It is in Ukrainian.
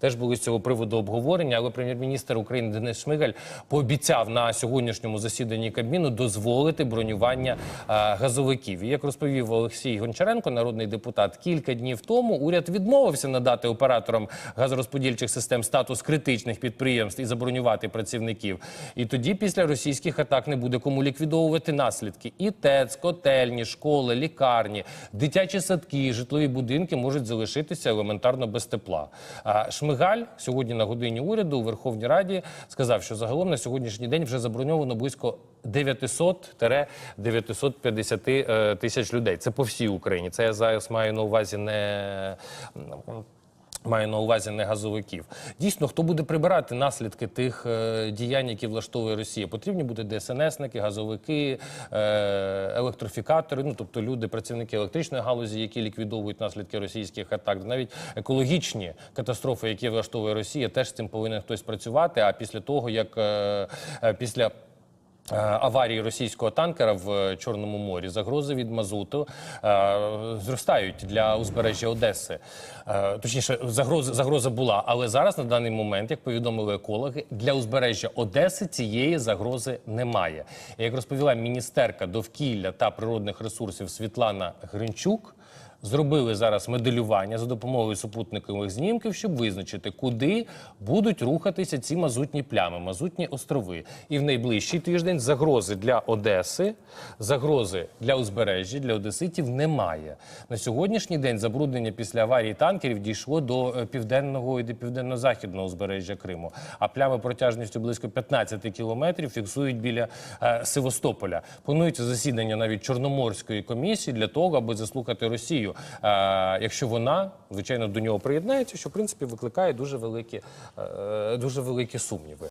Теж були з цього приводу обговорення, але прем'єр-міністр України Денис Шмигаль пообіцяв на сьогоднішньому засіданні Кабміну дозволити бронювання а, газовиків. І як розповів Олексій Гончаренко, народний депутат, кілька днів тому уряд відмовився надати операторам газорозподільчих систем статус критичних підприємств і забронювати працівників. І тоді, після російських атак, не буде кому ліквідовувати наслідки. І ТЕЦ, котельні, школи, лікарні, дитячі садки, житлові будинки можуть залишитися елементарно без тепла. А Шмигаль сьогодні на годині уряду у Верховній Раді сказав, що загалом на сьогоднішній день вже заброньовано близько 900-950 е, тисяч людей. Це по всій Україні. Це я зараз маю на увазі не. Маю на увазі не газовиків. Дійсно, хто буде прибирати наслідки тих е, діянь, які влаштовує Росія? Потрібні будуть ДСНСники, газовики, е, електрофікатори, ну тобто люди, працівники електричної галузі, які ліквідовують наслідки російських атак. Навіть екологічні катастрофи, які влаштовує Росія, теж з цим повинен хтось працювати. А після того, як е, після аварії російського танкера в е, Чорному морі, загрози від мазуту е, зростають для узбережжя Одеси. Е, точніше, загроза, загроза була, але зараз на даний момент, як повідомили екологи, для узбережжя Одеси цієї загрози немає. Як розповіла міністерка довкілля та природних ресурсів Світлана Гринчук. Зробили зараз моделювання за допомогою супутникових знімків, щоб визначити, куди будуть рухатися ці мазутні плями, мазутні острови. І в найближчий тиждень загрози для Одеси, загрози для узбережжя, для одеситів немає. На сьогоднішній день забруднення після аварії танкерів дійшло до е, південного і до південно-західного узбережжя Криму. А плями протяжністю близько 15 кілометрів фіксують біля е, Севастополя. Планується засідання навіть Чорноморської комісії для того, аби заслухати Росію, е, якщо вона звичайно до нього приєднається, що в принципі викликає дуже великі, е, дуже великі сумніви.